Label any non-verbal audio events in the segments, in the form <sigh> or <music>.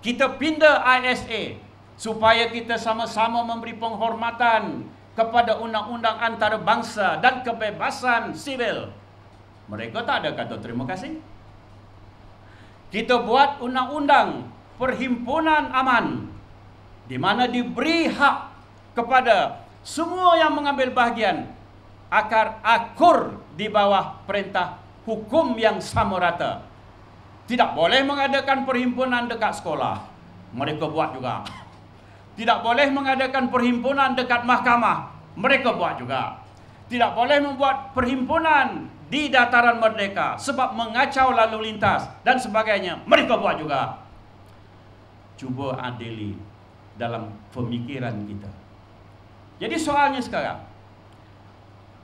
Kita pindah ISA supaya kita sama-sama memberi penghormatan kepada undang-undang antarabangsa dan kebebasan sivil. Mereka tak ada kata terima kasih. Kita buat undang-undang perhimpunan aman di mana diberi hak kepada semua yang mengambil bahagian akar akur di bawah perintah hukum yang sama rata. Tidak boleh mengadakan perhimpunan dekat sekolah. Mereka buat juga. Tidak boleh mengadakan perhimpunan dekat mahkamah. Mereka buat juga. Tidak boleh membuat perhimpunan di dataran merdeka sebab mengacau lalu lintas dan sebagainya. Mereka buat juga. Cuba adili dalam pemikiran kita. Jadi soalnya sekarang,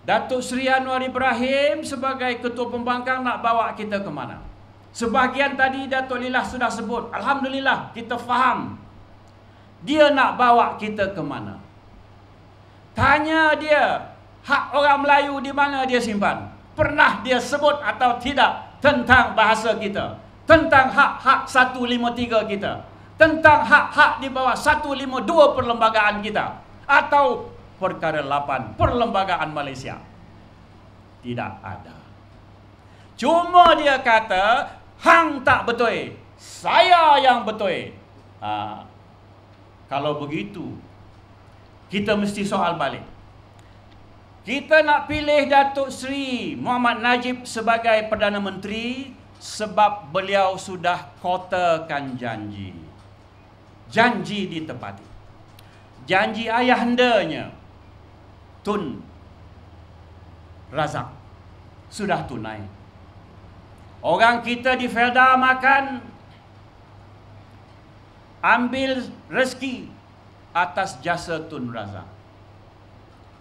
Datuk Seri Anwar Ibrahim sebagai Ketua Pembangkang nak bawa kita ke mana? Sebahagian tadi Datuk Lillah sudah sebut. Alhamdulillah kita faham. Dia nak bawa kita ke mana? Tanya dia, hak orang Melayu di mana dia simpan? pernah dia sebut atau tidak tentang bahasa kita, tentang hak-hak 153 kita, tentang hak-hak di bawah 152 perlembagaan kita atau perkara 8 perlembagaan Malaysia. Tidak ada. Cuma dia kata hang tak betul, saya yang betul. Ha, kalau begitu kita mesti soal balik. Kita nak pilih Datuk Seri Muhammad Najib sebagai Perdana Menteri sebab beliau sudah kotakan janji. Janji ditepati. Janji ayahandanya Tun Razak sudah tunai. Orang kita di Felda makan ambil rezeki atas jasa Tun Razak.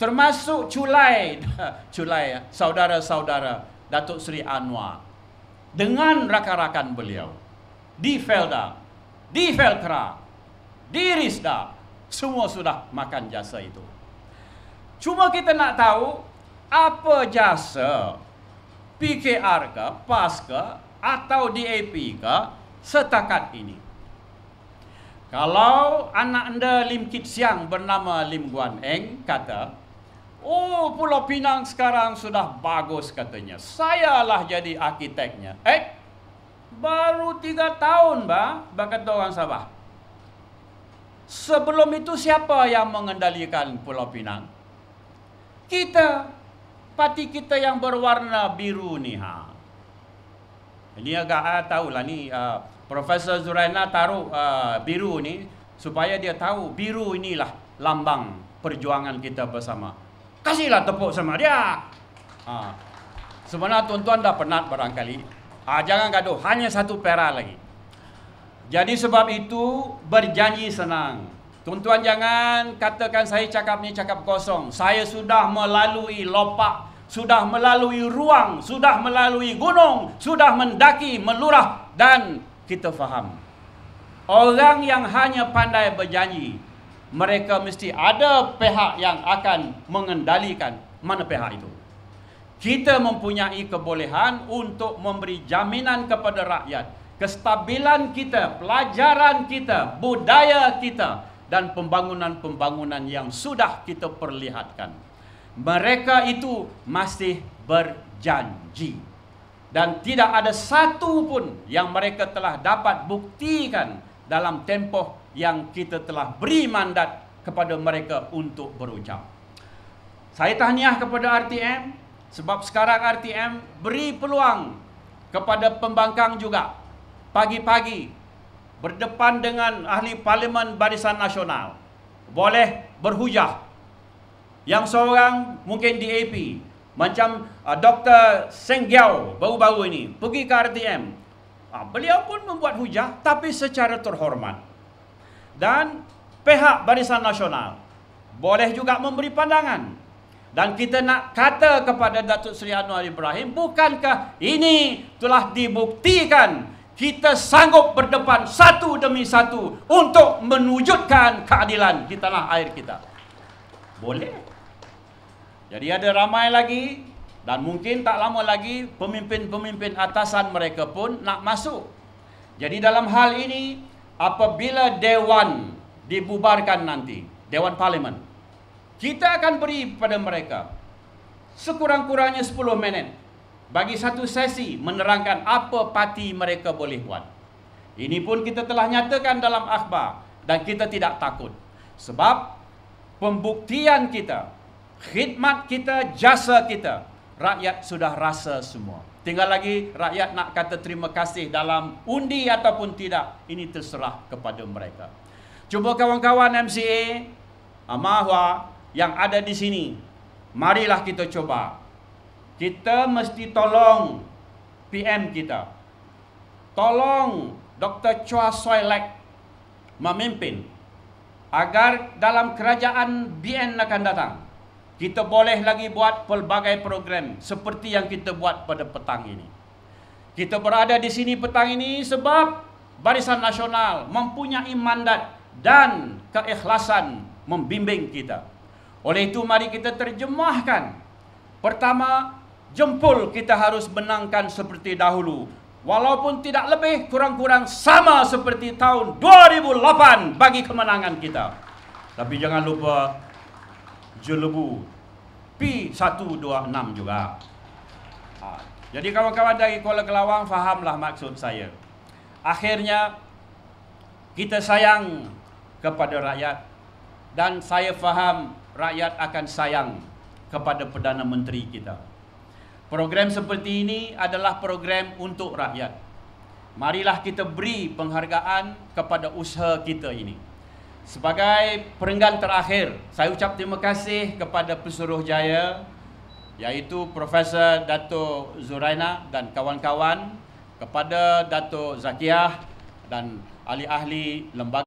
Termasuk culai. <laughs> Culai saudara-saudara Datuk Seri Anwar. Dengan rakan-rakan beliau. Di Felda, di Velkra, di Risda, semua sudah makan jasa itu. Cuma kita nak tahu apa jasa PKR ke, PAS ke, atau DAP ke setakat ini. Kalau anak anda Lim Kit Siang bernama Lim Guan Eng kata, Oh, Pulau Pinang sekarang sudah bagus katanya. Sayalah jadi arkiteknya. Eh, baru tiga tahun, bah, kata orang Sabah. Sebelum itu siapa yang mengendalikan Pulau Pinang? Kita, parti kita yang berwarna biru ni. Ha. Ini agak uh, tahulah ni, uh, Profesor Zuraina taruh uh, biru ni supaya dia tahu biru inilah lambang perjuangan kita bersama kasihlah tepuk sama dia. Ha. Sebenarnya tuan-tuan dah penat barangkali. Ha, jangan gaduh, hanya satu pera lagi. Jadi sebab itu berjanji senang. Tuan-tuan jangan katakan saya cakap ni cakap kosong. Saya sudah melalui lopak, sudah melalui ruang, sudah melalui gunung, sudah mendaki, melurah dan kita faham. Orang yang hanya pandai berjanji mereka mesti ada pihak yang akan mengendalikan mana pihak itu. Kita mempunyai kebolehan untuk memberi jaminan kepada rakyat kestabilan kita, pelajaran kita, budaya kita dan pembangunan-pembangunan yang sudah kita perlihatkan. Mereka itu masih berjanji dan tidak ada satu pun yang mereka telah dapat buktikan dalam tempoh yang kita telah beri mandat kepada mereka untuk berucap. Saya tahniah kepada RTM sebab sekarang RTM beri peluang kepada pembangkang juga pagi-pagi berdepan dengan ahli parlimen Barisan Nasional boleh berhujah yang seorang mungkin DAP macam uh, Dr. Senggiao baru-baru ini pergi ke RTM uh, beliau pun membuat hujah tapi secara terhormat dan pihak Barisan Nasional boleh juga memberi pandangan. Dan kita nak kata kepada Datuk Seri Anwar Ibrahim, bukankah ini telah dibuktikan kita sanggup berdepan satu demi satu untuk menwujudkan keadilan di tanah air kita? Boleh. Jadi ada ramai lagi dan mungkin tak lama lagi pemimpin-pemimpin atasan mereka pun nak masuk. Jadi dalam hal ini apabila Dewan dibubarkan nanti, Dewan Parlimen, kita akan beri pada mereka sekurang-kurangnya 10 minit bagi satu sesi menerangkan apa parti mereka boleh buat. Ini pun kita telah nyatakan dalam akhbar dan kita tidak takut. Sebab pembuktian kita, khidmat kita, jasa kita, rakyat sudah rasa semua. Tinggal lagi rakyat nak kata terima kasih dalam undi ataupun tidak. Ini terserah kepada mereka. Cuba kawan-kawan MCA, Amahwa yang ada di sini. Marilah kita coba. Kita mesti tolong PM kita. Tolong Dr. Chua Soy Lek memimpin agar dalam kerajaan BN akan datang kita boleh lagi buat pelbagai program seperti yang kita buat pada petang ini. Kita berada di sini petang ini sebab Barisan Nasional mempunyai mandat dan keikhlasan membimbing kita. Oleh itu mari kita terjemahkan. Pertama, jempol kita harus menangkan seperti dahulu. Walaupun tidak lebih kurang-kurang sama seperti tahun 2008 bagi kemenangan kita. Tapi jangan lupa jelebu P126 juga. Ha. Jadi kawan-kawan dari Kuala Kelawang fahamlah maksud saya. Akhirnya kita sayang kepada rakyat dan saya faham rakyat akan sayang kepada Perdana Menteri kita. Program seperti ini adalah program untuk rakyat. Marilah kita beri penghargaan kepada usaha kita ini. Sebagai perenggan terakhir, saya ucap terima kasih kepada pesuruh jaya iaitu Profesor Dato Zuraina dan kawan-kawan kepada Dato Zakiah dan ahli-ahli lembaga